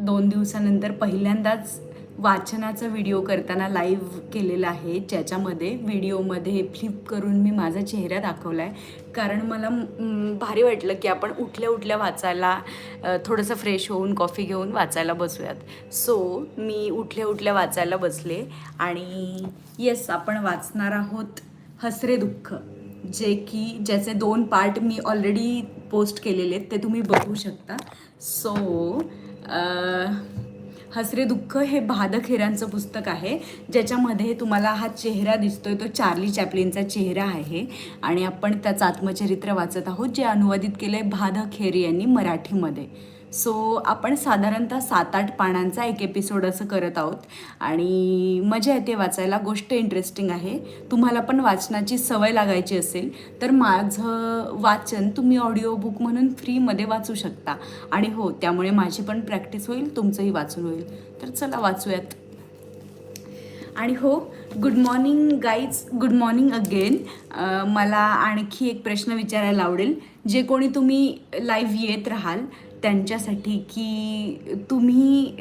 दोन दिवसानंतर पहिल्यांदाच वाचनाचा व्हिडिओ करताना लाईव्ह केलेला आहे ज्याच्यामध्ये व्हिडिओमध्ये फ्लिप करून मी माझा चेहरा दाखवला आहे कारण मला भारी वाटलं की आपण उठल्या उठल्या वाचायला थोडंसं फ्रेश होऊन कॉफी घेऊन वाचायला बसूयात. सो मी उठल्या उठल्या वाचायला बसले आणि येस आपण वाचणार आहोत हसरे दुःख जे की ज्याचे दोन पार्ट मी ऑलरेडी पोस्ट केलेले आहेत ते तुम्ही बघू शकता. सो हसरे दुःख हे भादखेरांचं पुस्तक आहे. ज्याच्यामध्ये तुम्हाला हा चेहरा दिसतोय तो चार्ली चॅपलिनचा चेहरा आहे आणि आपण त्याचं आत्मचरित्र वाचत आहोत जे अनुवादित केलं आहे भाद यांनी मराठीमध्ये. सो आपण साधारणतः सात आठ पानांचा एक एपिसोड असं करत आहोत. आणि मजा येते वाचायला. गोष्ट इंटरेस्टिंग आहे. तुम्हाला पण वाचनाची सवय लागायची असेल तर माझं वाचन तुम्ही ऑडिओ बुक म्हणून फ्रीमध्ये वाचू शकता. आणि हो त्यामुळे माझी पण प्रॅक्टिस होईल तुमचंही वाचून होईल. तर चला वाचूयात. आणि हो good morning guys good morning again मला आणखी एक प्रश्न विचारायला आवडेल. जे कोणी तुम्ही लाईव्ह येत राहाल त्यांच्यासाठी की तुम्ही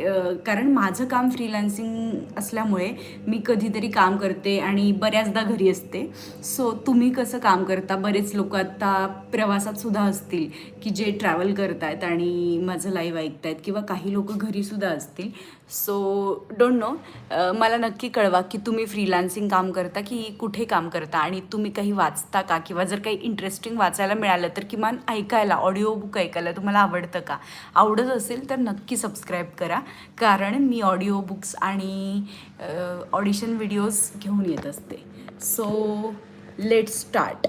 कारण माझं काम फ्रीलान्सिंग असल्यामुळे मी कधीतरी काम करते आणि बऱ्याचदा घरी असते. सो तुम्ही कसं काम करता? बरेच लोक आता प्रवासात सुद्धा असतील की जे ट्रॅव्हल करत आहेत आणि माझं लाईव्ह ऐकतायत किंवा काही लोक घरीसुद्धा असतील. सो डोंट नो मला नक्की कळवा की तुम्ही फ्रीलान्सिंग काम करता की कुठे काम करता आणि तुम्ही काही वाचता का? किंवा जर काही इंटरेस्टिंग वाचायला मिळालं तर किमान ऐकायला ऑडिओ बुक ऐकायला तुम्हाला आवडतं का? आवडत असेल तर नक्की सबस्क्राईब करा. कारण मी ऑडिओ बुक्स आणि uh, ऑडिशन व्हिडिओज घेऊन येत असते. सो लेट स्टार्ट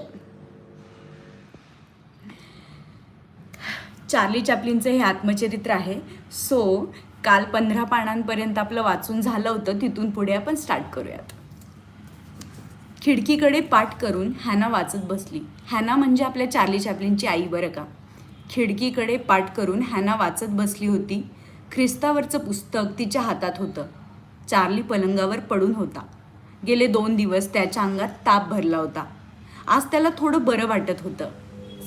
चार्ली चॅपलिनचं हे आत्मचरित्र आहे. सो काल पंधरा पानांपर्यंत आपलं वाचून झालं होतं तिथून पुढे आपण स्टार्ट करूयात. खिडकीकडे पाठ करून हॅना वाचत बसली. हॅना म्हणजे आपल्या चार्ली चॅपलिनची आई बरं का. खिडकीकडे पाठ करून हॅना वाचत बसली होती. ख्रिस्तावरचं पुस्तक तिच्या हातात होतं. चार्ली पलंगावर पडून होता. गेले दोन दिवस त्याच्या अंगात ताप भरला होता. आज त्याला थोडं बरं वाटत होतं.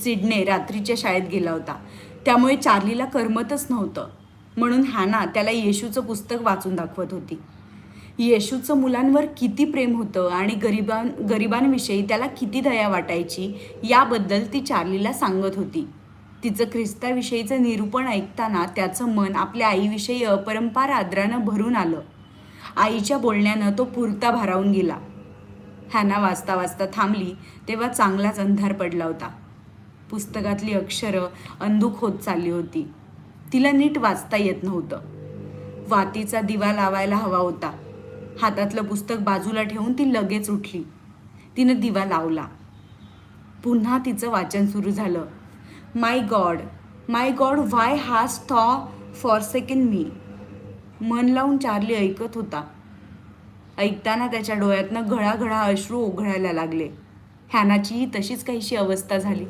सिडने रात्रीच्या शाळेत गेला होता. त्यामुळे चार्लीला करमतच नव्हतं. म्हणून हॅना त्याला येशूचं पुस्तक वाचून दाखवत होती. येशूचं मुलांवर किती प्रेम होतं आणि गरिबां गरिबांविषयी त्याला किती दया वाटायची याबद्दल ती चार्लीला सांगत होती. तिचं ख्रिस्ताविषयीचं निरूपण ऐकताना त्याचं मन आपल्या आईविषयी अपरंपार आदरानं भरून आलं. आईच्या बोलण्यानं तो पुरता भारावून गेला. हॅना वाचता वाचता थांबली तेव्हा चांगलाच अंधार पडला होता. पुस्तकातली अक्षरं अंधुक होत चालली होती. तिला नीट वाचता येत नव्हतं. वातीचा दिवा लावायला हवा होता. हातातलं पुस्तक बाजूला ठेवून ती लगेच उठली. तिनं दिवा लावला. पुन्हा तिचं वाचन सुरू झालं. माय गॉड माय गॉड व्हाय हाज थॉ फॉर सेकंड मी? मन लावून चार्ली ऐकत होता. ऐकताना त्याच्या डोळ्यातनं घळाघळा अश्रू ओघळायला लागले. हॅनाचीही तशीच काहीशी अवस्था झाली.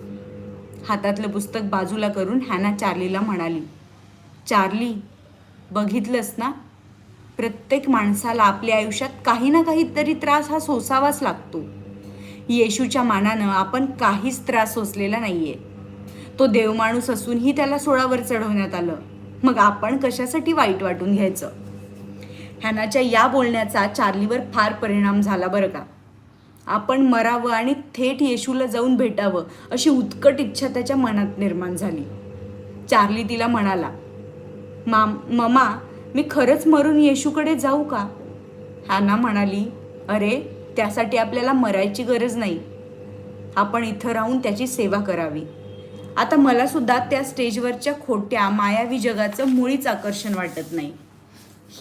हातातलं पुस्तक बाजूला करून हॅना चार्लीला म्हणाली चार्ली बघितलंस ना? प्रत्येक माणसाला आपल्या आयुष्यात काही ना काहीतरी त्रास हा सोसावाच लागतो. येशूच्या मानानं आपण काहीच त्रास सोसलेला नाही आहे तो देवमाणूस असूनही त्याला सोळावर चढवण्यात आलं. मग आपण कशासाठी वाईट वाटून घ्यायचं? हॅनाच्या या बोलण्याचा चार्लीवर फार परिणाम झाला बरं का? आपण मरावं आणि थेट येशूला जाऊन भेटावं अशी उत्कट इच्छा त्याच्या मनात निर्माण झाली. चार्ली तिला म्हणाला माम ममा मी खरंच मरून येशूकडे जाऊ का? हॅना म्हणाली अरे त्यासाठी आपल्याला मरायची गरज नाही. आपण इथं राहून त्याची सेवा करावी. आता मला सुद्धा त्या स्टेजवरच्या खोट्या मायावी जगाचं मुळीच आकर्षण वाटत नाही.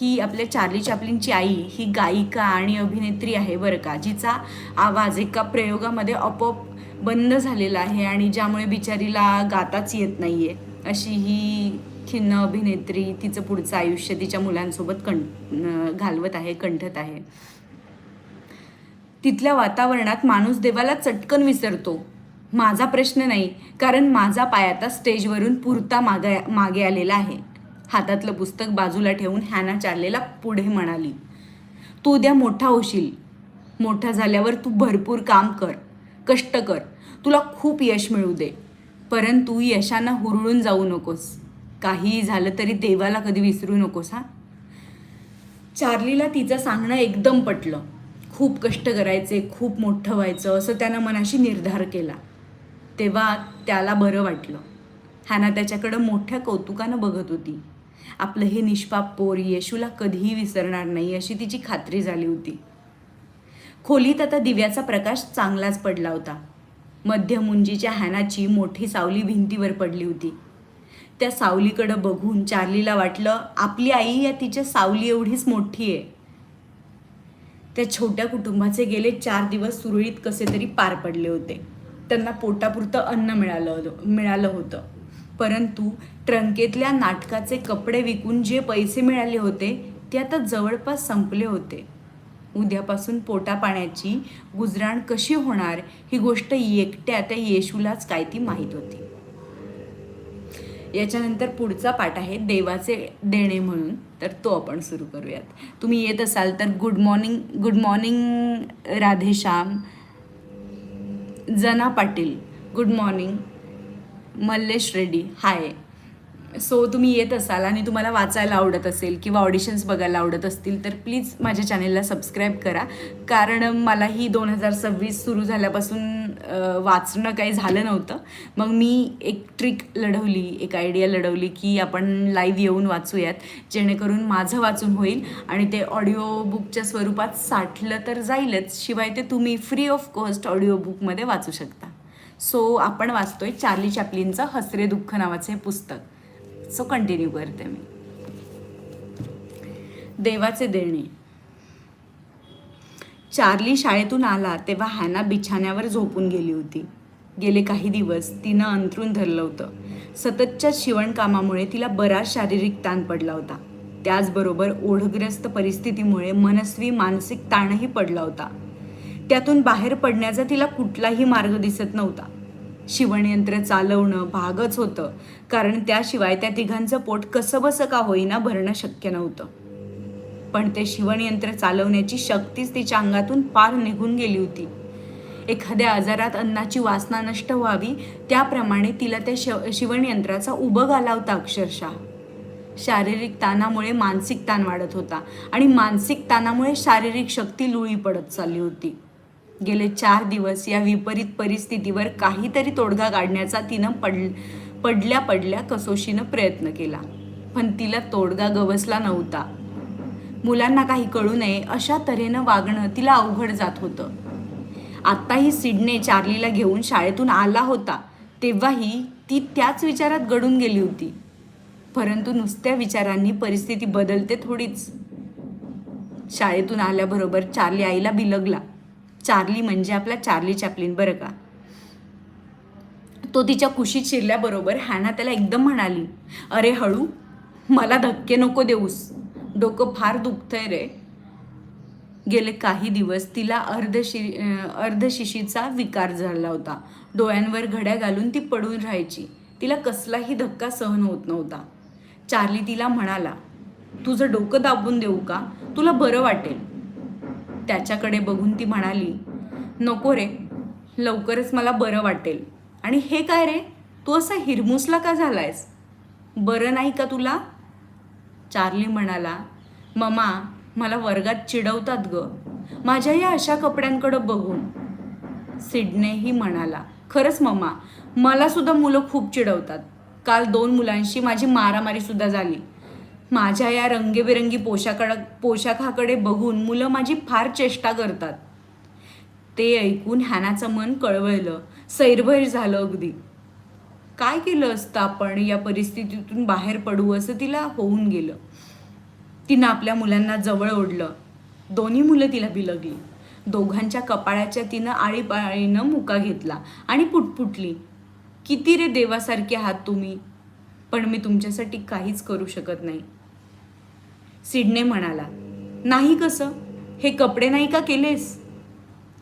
ही आपल्या चार्ली चॅपलिनची आई ही गायिका आणि अभिनेत्री आहे बरं का जिचा आवाज एका प्रयोगामध्ये आपोआप बंद झालेला आहे आणि ज्यामुळे बिचारीला गाताच येत नाही आहे अशी ही खिन्न अभिनेत्री तिचं पुढचं आयुष्य तिच्या मुलांसोबत कं घालवत आहे कंठत आहे. तिथल्या वातावरणात माणूस देवाला चटकन विसरतो. माझा प्रश्न नाही कारण माझा पाय आता स्टेजवरून पुरता मागे मागे आलेला आहे. हातातलं पुस्तक बाजूला ठेवून हॅना चार्लेला पुढे म्हणाली तू उद्या मोठा होशील. मोठा झाल्यावर तू भरपूर काम कर कष्ट कर. तुला खूप यश मिळू दे. परंतु यशानं हुरळून जाऊ नकोस. काही झालं तरी देवाला कधी विसरू नकोस हा. चार्लीला तिचं सांगणं एकदम पटलं. खूप कष्ट करायचे खूप मोठं व्हायचं असं त्यानं मनाशी निर्धार केला. तेव्हा त्याला बरं वाटलं. हॅना त्याच्याकडं मोठ्या कौतुकानं बघत होती. आपलं हे निष्पाप पोर येशूला कधीही विसरणार नाही अशी तिची खात्री झाली होती. खोलीत आता दिव्याचा प्रकाश चांगलाच पडला होता. मध्यमुंजीच्या हॅनाची मोठी सावली भिंतीवर पडली होती. त्या सावलीकडं बघून चार्लीला वाटलं आपली आई या तिच्या सावली एवढीच मोठी आहे. त्या छोट्या कुटुंबाचे गेले चार दिवस सुरळीत कसे तरी पार पडले होते. त्यांना पोटापुरतं अन्न मिळालं मिळालं होतं. परंतु ट्रंकेतल्या नाटकाचे कपडे विकून जे पैसे मिळाले होते ते आता जवळपास संपले होते. उद्यापासून पोटापाण्याची गुजराण कशी होणार ही गोष्ट एकट्या त्या येशूलाच काय ती माहीत होती. याच्यानंतर पुढचा पाठ आहे देवाचे देणे म्हणून. तर तो आपण सुरू करूयात. तुम्ही येत असाल तर good morning good morning Radheshyam Jana Patil good morning Mallesh Reddy. Hi. So तुम्ही येत असाल आणि तुम्हाला वाचायला आवडत असेल किंवा ऑडिशन्स बघायला आवडत असतील तर प्लीज माझ्या चॅनेलला सबस्क्राईब करा. कारण मला ही दोन हजार सव्वीस सुरू झाल्यापासून वाचणं काही झालं नव्हतं. मग मी एक ट्रिक लढवली एक आयडिया लढवली की आपण लाईव्ह येऊन वाचूयात. जेणेकरून माझं वाचून होईल आणि ते ऑडिओ बुकच्या स्वरूपात साठलं तर जाईलच. शिवाय ते तुम्ही फ्री ऑफ कॉस्ट ऑडिओ बुकमध्ये वाचू शकता. सो आपण वाचतोय चार्ली चॅपलिनचं हसरे दुःख नावाचे हे पुस्तक. सो कंटिन्यू करते मी. देवाचे देणे. चार्ली शाळेतून आला तेव्हा हॅना बिछाण्यावर झोपून गेली होती. गेले काही दिवस तिनं अंथरूण धरलं होतं. सततच्या शिवणकामामुळे तिला बराच शारीरिक ताण पडला होता. त्याचबरोबर ओढग्रस्त परिस्थितीमुळे मनस्वी मानसिक ताणही पडला होता. त्यातून बाहेर पडण्याचा तिला कुठलाही मार्ग दिसत नव्हता. शिवणयंत्र चालवणं भागच होतं कारण त्याशिवाय त्या तिघांचं पोट कसं बसं का होईना भरणं शक्य नव्हतं. पण ते शिवणयंत्र चालवण्याची शक्तीच तिच्या अंगातून पार निघून गेली होती. एखाद्या आजारात अन्नाची वासना नष्ट व्हावी त्याप्रमाणे तिला त्या शिव शिवणयंत्राचा उबग आला होता अक्षरशः. शारीरिक ताणामुळे मानसिक ताण वाढत होता आणि मानसिक ताणामुळे शारीरिक शक्ती लुळी पडत चालली होती. गेले चार दिवस या विपरीत परिस्थितीवर काहीतरी तोडगा काढण्याचा तिनं पड पडल्या पडल्या कसोशीनं प्रयत्न केला. पण तिला तोडगा गवसला नव्हता. मुलांना काही कळू नये अशा तऱ्हेनं वागणं तिला अवघड जात होतं. आत्ताही सिडने चार्लीला घेऊन शाळेतून आला होता तेव्हाही ती त्याच विचारात गडून गेली होती. परंतु नुसत्या विचारांनी परिस्थिती बदलते थोडीच. शाळेतून आल्याबरोबर चार्ली आईला बिलगला. चार्ली म्हणजे आपला चार्ली चॅपलिन बरं का? तो तिच्या कुशीत शिरल्याबरोबर हॅना त्याला एकदम म्हणाली अरे हळू मला धक्के नको देऊस. डोकं फार दुखतंय रे. गेले काही दिवस तिला अर्धशि अर्धशिशीचा विकार झाला होता. डोळ्यांवर घड्या घालून ती पडून राहायची. तिला कसलाही धक्का सहन होत नव्हता. चार्ली तिला म्हणाला तुझं डोकं दाबून देऊ का? तुला बरं वाटेल. त्याच्याकडे बघून ती म्हणाली नको रे लवकरच मला बरं वाटेल. आणि हे काय रे? तू असा हिरमुसला का झालायस? बरं नाही का तुला? चार्ली म्हणाला ममा मला वर्गात चिडवतात ग. माझ्या या अशा कपड्यांकडं बघून. सिडनेही म्हणाला खरंच मम्मा मला सुद्धा मुलं खूप चिडवतात. काल दोन मुलांशी माझी मारामारीसुद्धा झाली. माझ्या या रंगीबेरंगी पोशाकडं पोशाखाकडे बघून मुलं माझी फार चेष्टा करतात. ते ऐकून हॅनाचं मन कळवळलं. सैरभैर झालं अगदी. काय केलं असतं आपण या परिस्थितीतून बाहेर पडू असं तिला होऊन गेलं. तिनं आपल्या मुलांना जवळ ओढलं. दोन्ही मुलं तिला बिलगली. दोघांच्या कपाळाच्या तिनं आळीपाळीनं मुका घेतला आणि पुटपुटली किती रे देवासारखे आहात तुम्ही? पण मी तुमच्यासाठी काहीच करू शकत नाही. सिडने म्हणाला नाही कसं? हे कपडे नाही का केलेस?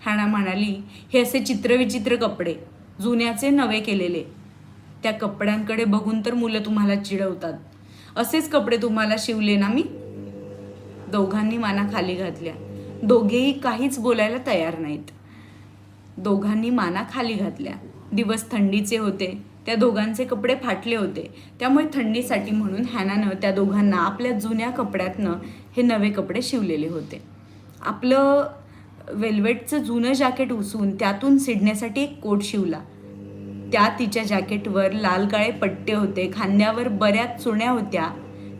हॅना म्हणाली हे असे चित्रविचित्र कपडे जुन्याचे नवे केलेले. त्या कपड्यांकडे बघून तर मुलं तुम्हाला चिडवतात. असेच कपडे तुम्हाला शिवले ना मी? दोघांनी माना खाली घातल्या. दोघेही काहीच बोलायला तयार नाहीत. दोघांनी माना खाली घातल्या. दिवस थंडीचे होते. त्या दोघांचे कपडे फाटले होते. त्यामुळे थंडीसाठी म्हणून हॅनानं त्या दोघांना आपल्या जुन्या कपड्यातनं हे नवे कपडे शिवलेले होते. आपलं वेल्वेटचं जुनं जॅकेट उसून त्यातून सिडण्यासाठी एक कोट शिवला. त्या तिच्या जॅकेटवर लाल काळे पट्टे होते. खांद्यावर बऱ्याच चुण्या होत्या.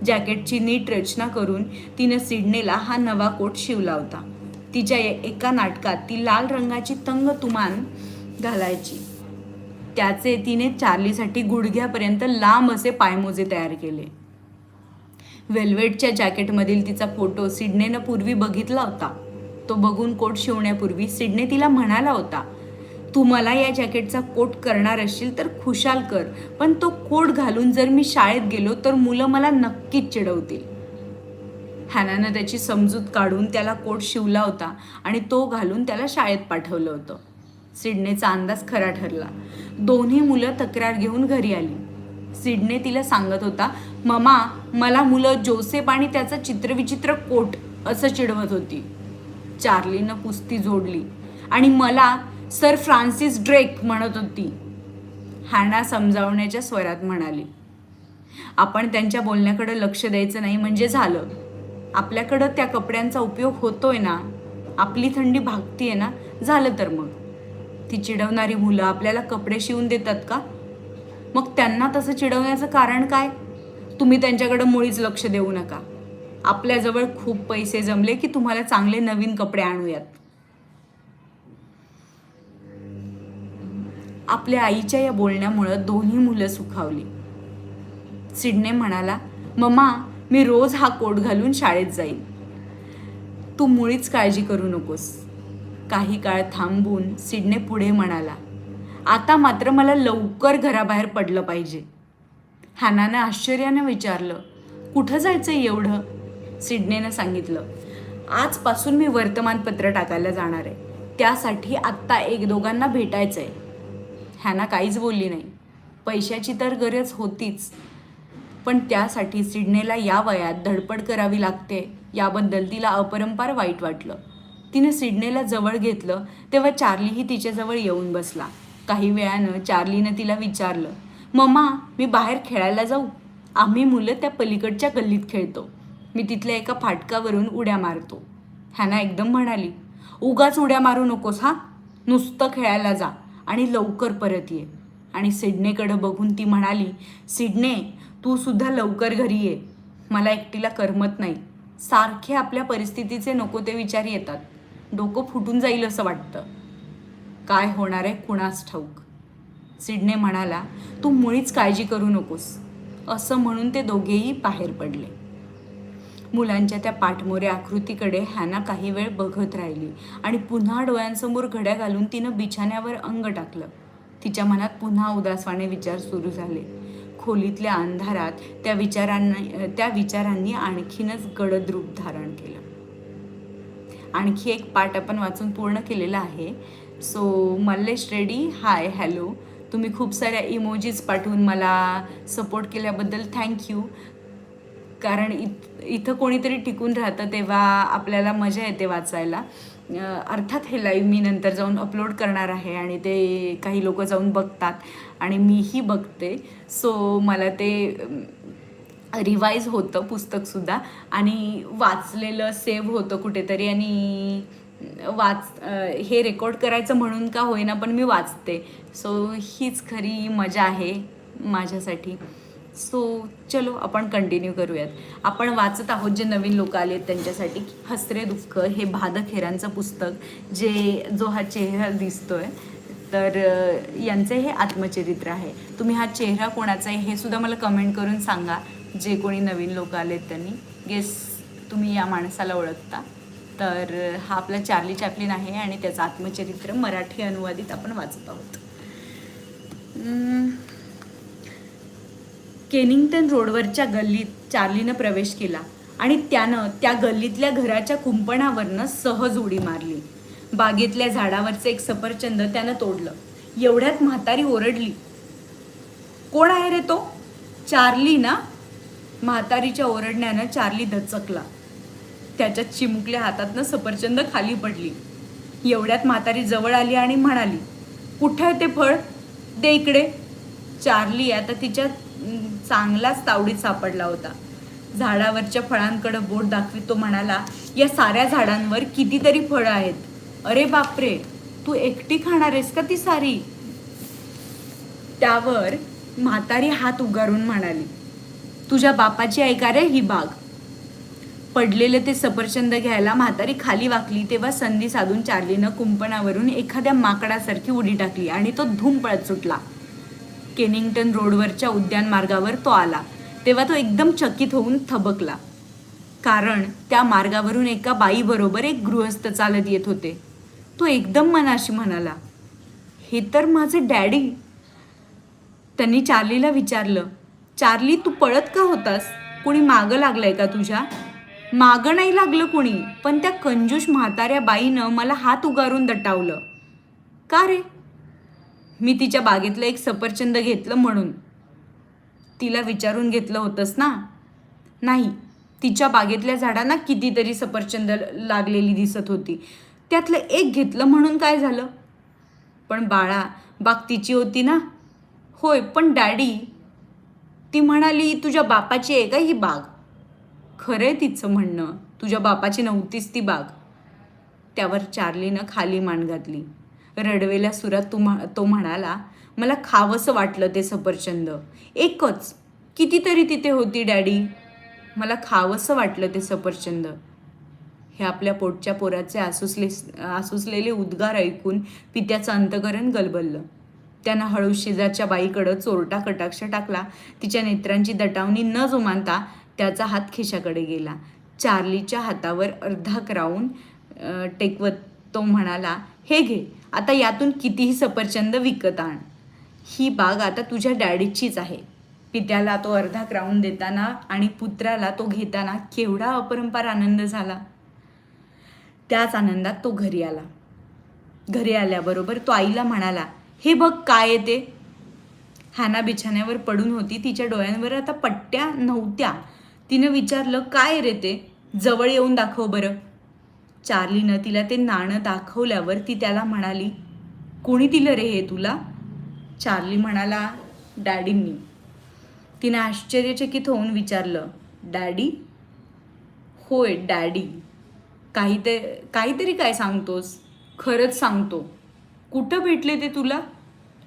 जॅकेटची नीट रचना करून तिनं सिडनेला हा नवा कोट शिवला होता. तिच्या एका नाटकात ती लाल रंगाची तंग तुमान घालायची. त्याचे तिने चार्लीसाठी गुडघ्यापर्यंत लांब असे पायमोजे तयार केले. वेल्वेटच्या जॅकेटमधील तिचा फोटो सिडनेनं पूर्वी बघितला होता. तो बघून कोट शिवण्यापूर्वी सिडने तिला म्हणाला होता तू मला या जॅकेटचा कोट करणार असशील तर खुशाल कर. पण तो कोट घालून जर मी शाळेत गेलो तर मुलं मला नक्कीच चिडवतील. हॅनानं त्याची समजूत काढून त्याला कोट शिवला होता आणि तो घालून त्याला शाळेत पाठवलं होतं. सिडनेचा अंदाज खरा ठरला. दोन्ही मुलं तक्रार घेऊन घरी आली. सिडने तिला सांगत होता ममा मला मुलं जोसेफ आणि त्याचा चित्रविचित्र कोट असं चिडवत होती. चार्लीनं कुस्ती जोडली आणि मला सर फ्रान्सिस ड्रेक म्हणत होती. हॅना समजावण्याच्या स्वरात म्हणाली. आपण त्यांच्या बोलण्याकडे लक्ष द्यायचं नाही म्हणजे झालं. आपल्याकडं त्या कपड्यांचा उपयोग होतोय ना. आपली थंडी भागतीये ना. झालं तर मग. ती चिडवणारी मुलं आपल्याला कपडे शिवून देतात का? मग त्यांना तसं चिडवण्याचं कारण काय? तुम्ही त्यांच्याकडं मुळीच लक्ष देऊ नका. आपल्याजवळ खूप पैसे जमले की तुम्हाला चांगले नवीन कपडे आणूयात. आपल्या आईच्या या बोलण्यामुळं दोन्ही मुलं सुखावली. सिडने म्हणाला मम्मा मी रोज हा कोट घालून शाळेत जाईन. तू मुळीच काळजी करू नकोस. काही काळ थांबून सिडने पुढे म्हणाला आता मात्र मला लवकर घराबाहेर पडलं पाहिजे. हानानं आश्चर्यानं विचारलं कुठं जायचं एवढं? सिडनेनं सांगितलं आजपासून मी वर्तमानपत्र टाकायला जाणार आहे. त्यासाठी आत्ता एक दोघांना भेटायचं आहे ह्यांना काहीच बोलली नाही. पैशाची तर गरज होतीच. पण त्यासाठी सिडनेला या वयात धडपड करावी लागते याबद्दल तिला अपरंपार वाईट वाटलं. तिनं सिडनेला जवळ घेतलं तेव्हा चार्लीही तिच्याजवळ येऊन बसला. काही वेळानं चार्लीनं तिला विचारलं मम्मा मी बाहेर खेळायला जाऊ? आम्ही मुलं त्या पलीकडच्या गल्लीत खेळतो. मी तिथल्या एका फाटकावरून उड्या मारतो. हॅना एकदम म्हणाली उगाच उड्या मारू नकोस हा? नुसतं खेळायला जा. आणि लवकर परत ये. आणि सिडनेकडं बघून ती म्हणाली सिडने तू सुद्धा लवकर घरी ये. मला एकटीला करमत नाही. सारखे आपल्या परिस्थितीचे नको ते विचार येतात. डोकं फुटून जाईल असं वाटतं. काय होणार आहे कुणास ठाऊक? सिडने म्हणाला तू मुळीच काळजी करू नकोस. असं म्हणून ते दोघेही बाहेर पडले. मुलांच्या त्या पाठमोऱ्या आकृतीकडे हॅना काही वेळ बघत राहिली आणि पुन्हा डोळ्यांसमोर घड्या घालून तिनं बिछाण्यावर अंग टाकलं. तिच्या मनात पुन्हा उदासवाने विचार सुरू झाले. खोलीतल्या अंधारात त्या विचारांना त्या विचारांनी आणखीनच गडद रूप धारण केलं. आणखी एक पाठ आपण वाचून पूर्ण केलेला आहे. So Mallesh Reddy hi hello. तुम्ही खूप साऱ्या इमोजीज पाठवून मला सपोर्ट केल्याबद्दल थँक्यू. कारण इत इथं कोणीतरी टिकून राहतं तेव्हा आपल्याला मजा येते वाचायला. अर्थात हे लाईव्ह मी नंतर जाऊन अपलोड करणार आहे आणि ते काही लोक जाऊन बघतात आणि मीही बघते. सो मला ते रिवाईज होतं पुस्तकसुद्धा आणि वाचलेलं सेव्ह होतं कुठेतरी आणि वाच हे रेकॉर्ड करायचं म्हणून का होईना पण मी वाचते. सो हीच खरी मजा आहे माझ्यासाठी. सो चलो आपण कंटिन्यू करूयात. आपण वाचत आहोत जे नवीन लोक आले आहेत त्यांच्यासाठी हसरे दुःख हे भादक हेरांचं पुस्तक जे जो हा चेहरा दिसतोय तर यांचं यांचे हे आत्मचरित्र आहे. तुम्ही हा चेहरा कोणाचा आहे हे सुद्धा मला कमेंट करून सांगा जे कोणी नवीन लोक आलेत त्यांनी. गेस तुम्ही या माणसाला ओळखता. तर हा आपला चार्ली चॅपलिन आहे आणि त्याचं आत्मचरित्र मराठी अनुवादित आपण वाचत आहोत. केनिंग्टन रोडवरच्या गल्लीत चार्लीनं प्रवेश केला आणि त्यानं त्या गल्लीतल्या घराच्या कुंपणावरनं सहज उडी मारली. बागेतल्या झाडावरचं एक सफरचंद त्यानं तोडलं. एवढ्यात म्हातारी ओरडली कोण आहे रे तो? चार्ली ना म्हातारीच्या ओरडण्यानं चार्ली दचकला. त्याच्या चिमुकल्या हातातनं सफरचंद खाली पडली. एवढ्यात म्हातारी जवळ आली आणि म्हणाली कुठं आहे ते फळ? दे इकडे. चार्ली आता तिच्या चांगलाच तावडीत सापडला होता. झाडावरच्या फळांकडे बोट दाखवीत तो म्हणाला या साऱ्या झाडांवर कितीतरी फळं आहेत. अरे बापरे तू एकटी खाणार आहेस का ती सारी? त्यावर म्हातारी हात उगारून म्हणाली तुझ्या बापाची ऐका रे ही बाग. पडलेले ते सफरचंद घ्यायला म्हातारी खाली वाकली तेव्हा संधी साधून चार्लीनं कुंपणावरून एखाद्या माकडासारखी उडी टाकली आणि तो धूम पळत सुटला. केनिंग्टन रोडवरच्या उद्यान मार्गावर तो आला. तेव्हा तो एकदम चकित होऊन थबकला. कारण त्या मार्गावरून एका बाईबरोबर एक गृहस्थ चालत येत होते. तो एकदम मनाशी म्हणाला हे तर माझे डॅडी. त्यांनी चार्लीला विचारलं चार्ली तू पळत का होतास? कुणी मागं लागलंय का तुझ्या? मागं नाही लागलं कुणी पण त्या कंजूष म्हाताऱ्या बाईनं मला हात उगारून दटावलं. का रे? मी तिच्या बागेतलं एक सफरचंद घेतलं म्हणून. तिला विचारून घेतलं होतंस ना? नाही तिच्या बागेतल्या झाडांना कितीतरी सफरचंद लागलेली दिसत होती. त्यातलं एक घेतलं म्हणून काय झालं? पण बाळा बाग तिची होती ना? होय पण डॅडी ती म्हणाली तुझ्या बापाची आहे का ही बाग? खरं आहे तिचं म्हणणं. तुझ्या बापाची नव्हतीच ती बाग. त्यावर चार्लीनं खाली मान घातली. रडवेल्या सुरात तू म्ह तो म्हणाला मला खावंसं वाटलं ते सफरचंद. एकच कितीतरी तिथे होती डॅडी. मला खावंसं वाटलं ते सफरचंद. हे आपल्या पोटच्या पोराचे आसुसले आसुसलेले उद्गार ऐकून पित्याचं अंतकरण गलबललं. त्यानं हळू शेजारच्या बाईकडं चोरटा कटाक्ष टाकला. तिच्या नेत्रांची दटावणी न जुमानता त्याचा हात खिशाकडे गेला. चार्लीच्या हातावर अर्धा क्राऊन टेकवत तो म्हणाला हे घे आता यातून कितीही सफरचंद विकत आण. ही बाग आता तुझ्या डॅडीचीच आहे. पित्याला तो अर्धा क्राऊन देताना आणि पुत्राला तो घेताना केवढा अपरंपार आनंद झाला. त्याच आनंदात तो घरी आला. घरी आल्याबरोबर तो आईला म्हणाला हे बघ काय येते? हॅना बिछाण्यावर पडून होती. तिच्या डोळ्यांवर आता पट्ट्या नव्हत्या. तिनं विचारलं काय रे ते? जवळ येऊन दाखव बरं. चार्लीनं तिला ते नाणं दाखवल्यावर ती त्याला म्हणाली कोणी दिलं रे हे तुला? चार्ली म्हणाला डॅडींनी. तिनं आश्चर्यचकित होऊन विचारलं डॅडी? होय डॅडी. काही ते काहीतरी काय सांगतोस? खरंच सांगतो. कुठं भेटले ते तुला?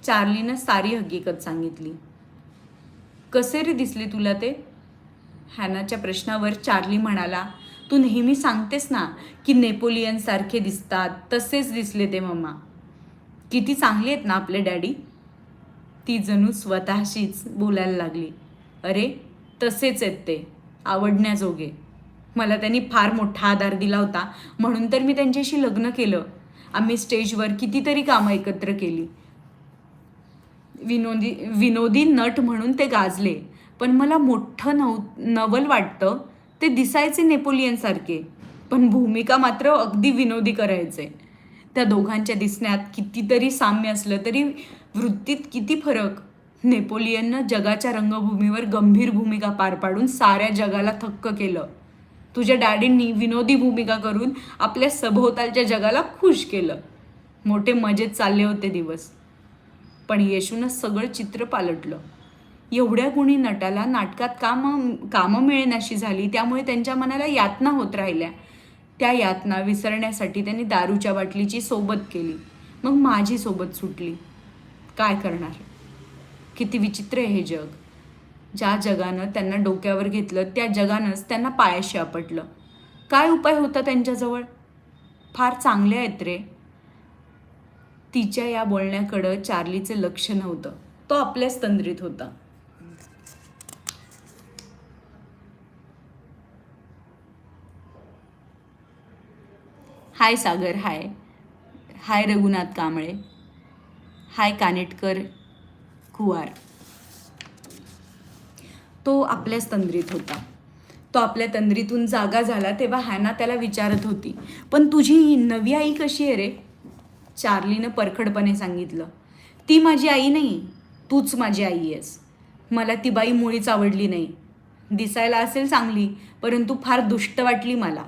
चार्लीनं सारी हकीकत सांगितली. कसे रे दिसले तुला ते? हॅनाच्या प्रश्नावर चार्ली म्हणाला तू नेहमी सांगतेस ना की नेपोलियनसारखे दिसतात तसेच दिसले ते मम्मा किती चांगले आहेत ना आपले डॅडी. ती जणू स्वतःशीच बोलायला लागली. अरे तसेच आहेत ते आवडण्याजोगे. मला त्यांनी फार मोठा आधार दिला होता म्हणून तर मी त्यांच्याशी लग्न केलं. आम्ही स्टेजवर कितीतरी कामं एकत्र केली. विनोदी विनोदी नट म्हणून ते गाजले. पण मला मोठं नव नवल वाटतं ते दिसायचे नेपोलियनसारखे पण भूमिका मात्र अगदी विनोदी करायचे. त्या दोघांच्या दिसण्यात कितीतरी साम्य असलं तरी वृत्तीत किती फरक? नेपोलियननं जगाच्या रंगभूमीवर गंभीर भूमिका पार पाडून साऱ्या जगाला थक्क केलं. तुझ्या डॅडींनी विनोदी भूमिका करून आपल्या सभोवतालच्या जगाला खुश केलं. मोठे मजेत चालले होते दिवस. पण येशूनं सगळं चित्र पालटलं. एवढ्या गुणी नटाला नाटकात कामं कामं मिळेनाशी झाली त्यामुळे त्यांच्या मनाला यातना होत राहिल्या. त्या यातना विसरण्यासाठी त्यांनी दारूच्या बाटलीची सोबत केली. मग माझी सोबत सुटली. काय करणार? किती विचित्र आहे हे जग. ज्या जगानं त्यांना डोक्यावर घेतलं त्या जगानंच त्यांना पायाशी आपटलं. काय उपाय होता त्यांच्याजवळ? फार चांगले आहेत रे. तिच्या या बोलण्याकडं चार्लीचं लक्ष नव्हतं. तो आपल्याच तंद्रीत होता. हाय सागर हाय. हाय रघुनाथ कांबळे. हाय कानेटकर कुवार. तो आपल्याच तंद्रीत होता. तो आपल्या तंद्रीतून जागा झाला तेव्हा हॅना त्याला विचारत होती पण तुझी नवी आई कशी आहे रे? चार्लीनं परखडपणे सांगितलं ती माझी आई नाही तूच माझी आई आहेस. मला ती बाई मुळीच आवडली नाही. दिसायला असेल चांगली परंतु फार दुष्ट वाटली मला.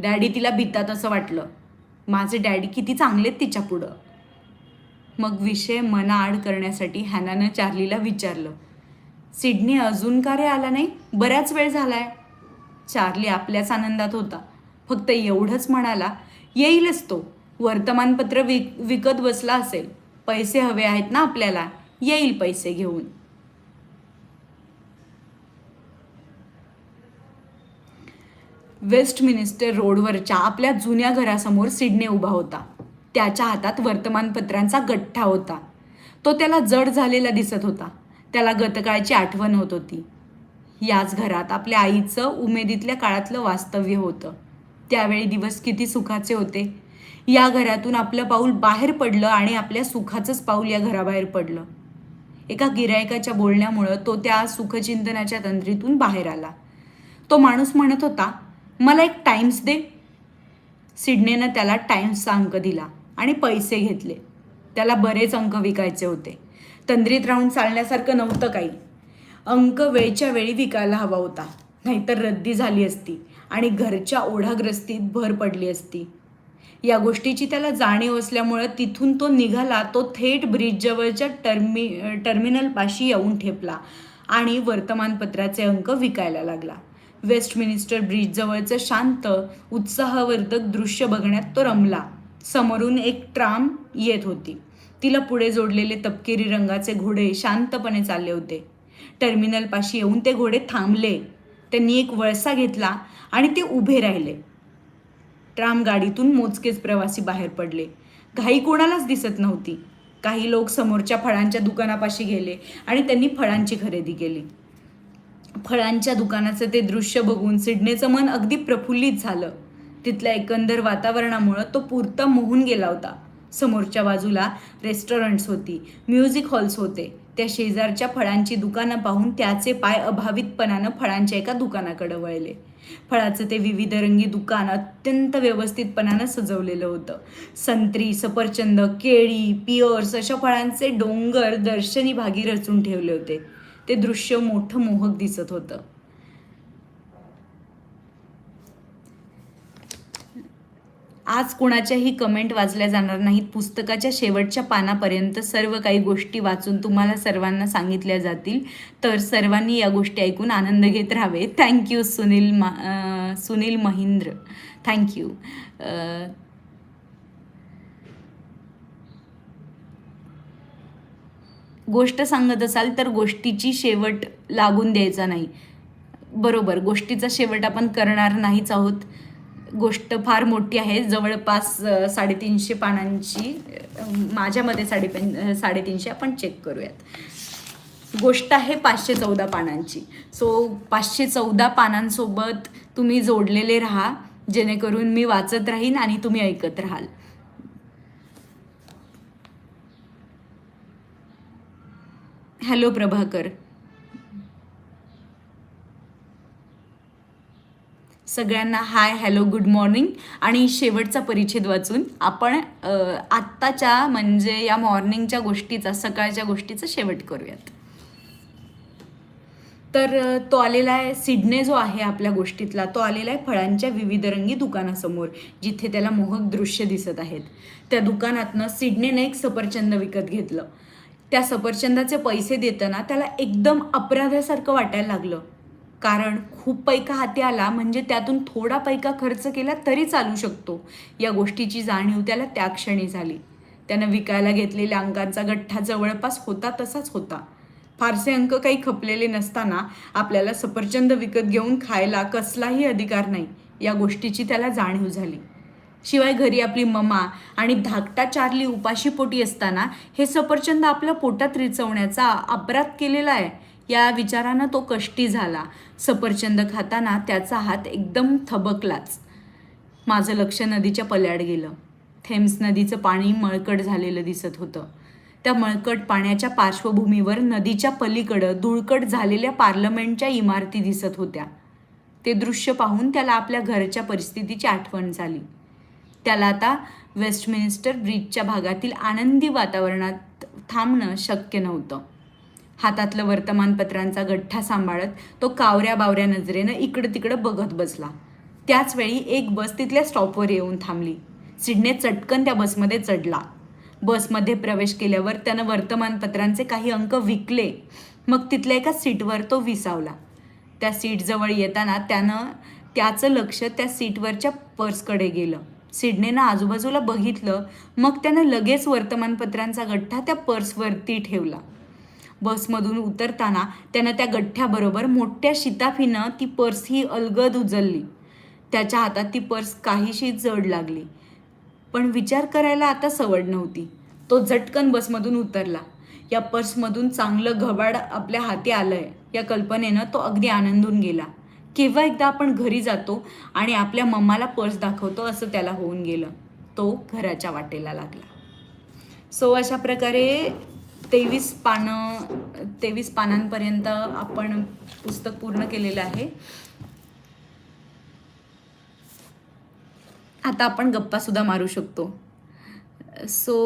डॅडी तिला भितात असं वाटलं. माझे डॅडी किती चांगलेत तिच्या पुढं. मग विषय मनाआड करण्यासाठी हॅनानं चार्लीला विचारलं. सिडनी अजून का रे आला नाही? बराच वेळ झालाय. चार्ली आपल्याच आनंदात होता. फक्त एवढंच म्हणाला येईलच तो. वर्तमानपत्र विक विकत बसला असेल. पैसे हवे आहेत ना आपल्याला. येईल पैसे घेऊन. वेस्टमिनिस्टर रोडवरच्या आपल्या जुन्या घरासमोर सिडने उभा होता. त्याच्या हातात वर्तमानपत्रांचा गठ्ठा होता. तो त्याला जड झालेला दिसत होता. त्याला गतकाळची आठवण होत होती. याच घरात आपल्या आईचं उमेदीतल्या काळातलं वास्तव्य होतं. त्यावेळी दिवस किती सुखाचे होते. या घरातून आपलं पाऊल बाहेर पडलं आणि आपल्या सुखाचंच पाऊल या घराबाहेर पडलं. एका गिरायकाच्या बोलण्यामुळं तो त्या सुखचिंतनाच्या तंत्रीतून बाहेर आला. तो माणूस म्हणत होता मला एक टाइम्स दे. सिडनेनं त्याला टाइम्सचा अंक दिला आणि पैसे घेतले. त्याला बरेच अंक विकायचे होते. तंद्रीत राहून चालण्यासारखं नव्हतं काही. अंक वेळच्या वेळी विकायला हवा होता. नाहीतर रद्दी झाली असती आणि घरच्या ओढाग्रस्तीत भर पडली असती. या गोष्टीची त्याला जाणीव असल्यामुळं तिथून तो निघाला तो थेट ब्रिजजवळच्या टर्मि टर्मिनलपाशी येऊन ठेपला आणि वर्तमानपत्राचे अंक विकायला लागला. वेस्टमिनिस्टर ब्रिजजवळचं शांत उत्साहवर्धक दृश्य बघण्यात तो रमला. समोरून एक ट्राम येत होती. तिला पुढे जोडलेले तपकिरी रंगाचे घोडे शांतपणे चालले होते. टर्मिनलपाशी येऊन ते घोडे थांबले. त्यांनी एक वळसा घेतला आणि ते उभे राहिले. ट्राम गाडीतून मोजकेच प्रवासी बाहेर पडले. घाई कोणालाच दिसत नव्हती. काही लोक समोरच्या फळांच्या दुकानापाशी गेले आणि त्यांनी फळांची खरेदी केली. फळांच्या दुकानाचं ते दृश्य बघून सिडनेचं मन अगदी प्रफुल्लित झालं. तिथल्या एकंदर वातावरणामुळं तो पुरता मोहून गेला होता. समोरच्या बाजूला रेस्टॉरंट्स होती म्युझिक हॉल्स होते. त्या शेजारच्या फळांची दुकानं पाहून त्याचे पाय अभावितपणानं फळांच्या एका दुकानाकडे वळले. फळाचं ते विविध रंगी दुकान अत्यंत व्यवस्थितपणानं सजवलेलं होतं. संत्री सफरचंद केळी पियर्स अशा फळांचे डोंगर दर्शनी भागी रचून ठेवले होते. ते दृश्य मोठं मोहक दिसत होतं. आज कोणाच्याही कमेंट वाचल्या जाणार नाहीत. पुस्तकाच्या शेवटच्या पानापर्यंत सर्व काही गोष्टी वाचून तुम्हाला सर्वांना सांगितल्या जातील. तर सर्वांनी या गोष्टी ऐकून आनंद घेत राहावे. थँक्यू सुनील मा सुनील महिंद्र. थँक्यू गोष्ट सांगत असाल तर गोष्टीची शेवट लागून द्यायचा नाही. बरोबर गोष्टीचा शेवट आपण करणार नाहीच आहोत. गोष्ट फार मोठी आहे. जवळपास साडेतीनशे पानांची माझ्यामध्ये साडेपेन साडेतीनशे आपण चेक करूयात. गोष्ट आहे पाचशे चौदा पानांची. सो पाचशे चौदा पानांसोबत तुम्ही जोडलेले राहा. जेणेकरून मी वाचत राहीन आणि तुम्ही ऐकत राहाल. हॅलो प्रभाकर. सगळ्यांना हाय हॅलो गुड मॉर्निंग. आणि शेवटचा परिच्छेद वाचून आपण आत्ताच्या म्हणजे या मॉर्निंगच्या गोष्टीचा सकाळच्या गोष्टीचा शेवट करूयात. तर तो आलेला आहे सिडने जो आहे आपल्या गोष्टीतला तो आलेला आहे फळांच्या विविध रंगी दुकानासमोर जिथे त्याला मोहक दृश्य दिसत आहेत. त्या दुकानातनं सिडनेने एक सफरचंद विकत घेतलं. त्या सफरचंदाचे पैसे देताना त्याला एकदम अपराधासारखं वाटायला लागलं. कारण खूप पैका हाती आला म्हणजे त्यातून थोडा पैका खर्च केला तरी चालू शकतो. या गोष्टीची जाणीव त्याला त्या क्षणी झाली. त्यानं विकायला घेतलेल्या अंकांचा गठ्ठा जवळपास होता तसाच होता. फारसे अंक काही खपलेले नसताना आपल्याला सफरचंद विकत घेऊन खायला कसलाही अधिकार नाही. या गोष्टीची त्याला जाणीव झाली. शिवाय घरी आपली ममा आणि धाकटा चार्ली उपाशीपोटी असताना हे सफरचंद आपल्या पोटात रिचवण्याचा अपराध केलेला आहे. या विचारानं तो कष्टी झाला. सफरचंद खाताना त्याचा हात एकदम थबकलाच. माझं लक्ष नदीच्या पल्याड गेलं. थेम्स नदीचं पाणी मळकट झालेलं दिसत होतं. त्या मळकट पाण्याच्या पार्श्वभूमीवर नदीच्या पलीकडं धुळकट झालेल्या पार्लमेंटच्या इमारती दिसत होत्या. ते दृश्य पाहून त्याला आपल्या घरच्या परिस्थितीची आठवण झाली. त्याला आता वेस्टमिनिस्टर ब्रिजच्या भागातील आनंदी वातावरणात थांबणं शक्य नव्हतं. हातातलं वर्तमानपत्रांचा गठ्ठा सांभाळत तो कावऱ्या बावऱ्या नजरेनं इकडं तिकडं बघत बसला. त्याच वेळी एक बस तिथल्या स्टॉपवर येऊन थांबली. सिडने चटकन त्या बसमध्ये चढला. बसमध्ये प्रवेश केल्यावर त्यानं वर्तमानपत्रांचे काही अंक विकले. मग तिथल्या एका सीटवर तो विसावला. त्या सीटजवळ येताना त्यानं त्याचं लक्ष त्या सीटवरच्या पर्सकडे गेलं. सिडनेनं आजूबाजूला बघितलं मग त्यानं लगेच वर्तमानपत्रांचा गठ्ठा त्या पर्सवरती ठेवला. बसमधून उतरताना त्यानं त्या गठ्ठ्याबरोबर मोठ्या शिताफीनं ती पर्स ही अलगद उचलली. त्याच्या हातात ती पर्स काहीशी जड लागली. पण विचार करायला आता सवड नव्हती. तो झटकन बसमधून उतरला. या पर्समधून चांगलं घबाड आपल्या हाती आलं आहे या कल्पनेनं तो अगदी आनंदून गेला. केव्हा एकदा आपण घरी जातो आणि आपल्या मम्माला पर्स दाखवतो असं त्याला होऊन गेलं. तो घराच्या वाटेला लागला. सो अशा प्रकारे तेवीस पानं तेवीस पानांपर्यंत आपण पुस्तक पूर्ण केलेलं आहे. आता आपण गप्पा सुद्धा मारू शकतो. So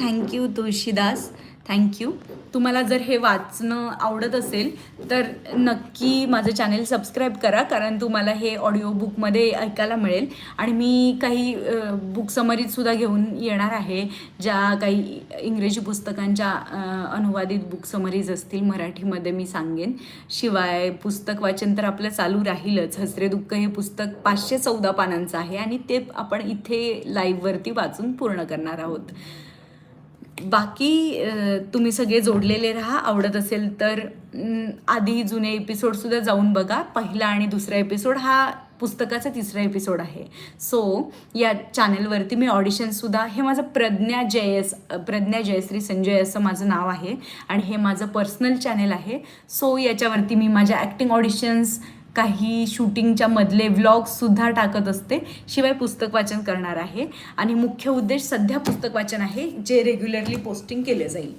thank you Tulshidas. थँक्यू तुम्हाला जर हे वाचणं आवडत असेल तर नक्की माझं चॅनेल सबस्क्राईब करा कारण तुम्हाला हे ऑडिओ बुकमध्ये ऐकायला मिळेल. आणि मी काही बुक समरीजसुद्धा घेऊन येणार आहे ज्या काही इंग्रजी पुस्तकांच्या अनुवादित बुक समरीज असतील मराठीमध्ये मी सांगेन. शिवाय पुस्तक वाचन तर आपलं चालू राहीलच. हसरे दुःख हे पुस्तक पाचशे चौदा पानांचं आहे आणि ते आपण इथे लाईव्हवरती वाचून पूर्ण करणार आहोत. बाकी तुम्ही सगळे जोडलेले राहा आवडत असेल तर आधी जुने एपिसोडसुद्धा जाऊन बघा. पहिला आणि दुसरा एपिसोड हा पुस्तकाचा तिसरा एपिसोड आहे. सो या चॅनलवरती मी ऑडिशनसुद्धा हे माझं प्रज्ञा जयस प्रज्ञा जयश्री संजय असं माझं नाव आहे. आणि हे माझं पर्सनल चॅनेल आहे. सो याच्यावरती मी माझ्या ॲक्टिंग ऑडिशन्स काही शूटिंगच्या मधले व्लॉग्ससुद्धा टाकत असते. शिवाय पुस्तक वाचन करणार आहे. आणि मुख्य उद्देश सध्या पुस्तक वाचन आहे जे रेग्युलरली पोस्टिंग केले जाईल.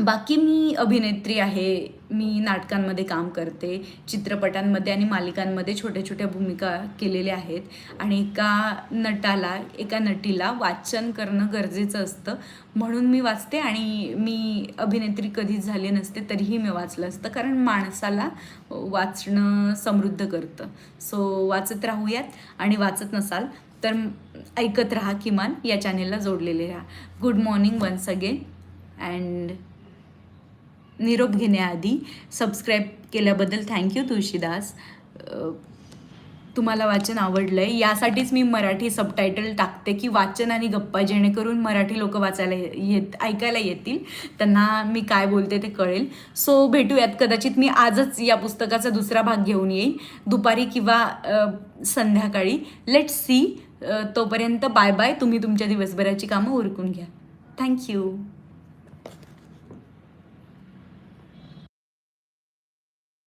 बाकी मी अभिनेत्री आहे मी नाटकांमध्ये काम करते चित्रपटांमध्ये आणि मालिकांमध्ये छोट्या छोट्या भूमिका केलेल्या आहेत. आणि एका नटाला एका नटीला वाचन करणं गरजेचं असतं. म्हणून मी वाचते आणि मी अभिनेत्री कधीच झाले नसते तरीही मी वाचलं असतं. कारण माणसाला वाचणं समृद्ध करतं. सो वाचत राहूयात. आणि वाचत नसाल तर ऐकत राहा किमान या चॅनेलला जोडलेले राहा. Good morning once again and निरोप घेण्याआधी सबस्क्राईब केल्याबद्दल थँक्यू तुळशीदास. तुम्हाला वाचन आवडलं आहे यासाठीच मी मराठी सबटायटल टाकते की वाचन आणि गप्पा जेणेकरून मराठी लोक वाचायला येत ऐकायला येतील. त्यांना मी काय बोलते ते कळेल. सो भेटूयात कदाचित मी आजच या पुस्तकाचा दुसरा भाग घेऊन येईन. दुपारी किंवा संध्याकाळी. लेट सी तोपर्यंत बाय बाय तुम्ही तुमच्या दिवसभराची कामं उरकून घ्या. थँक्यू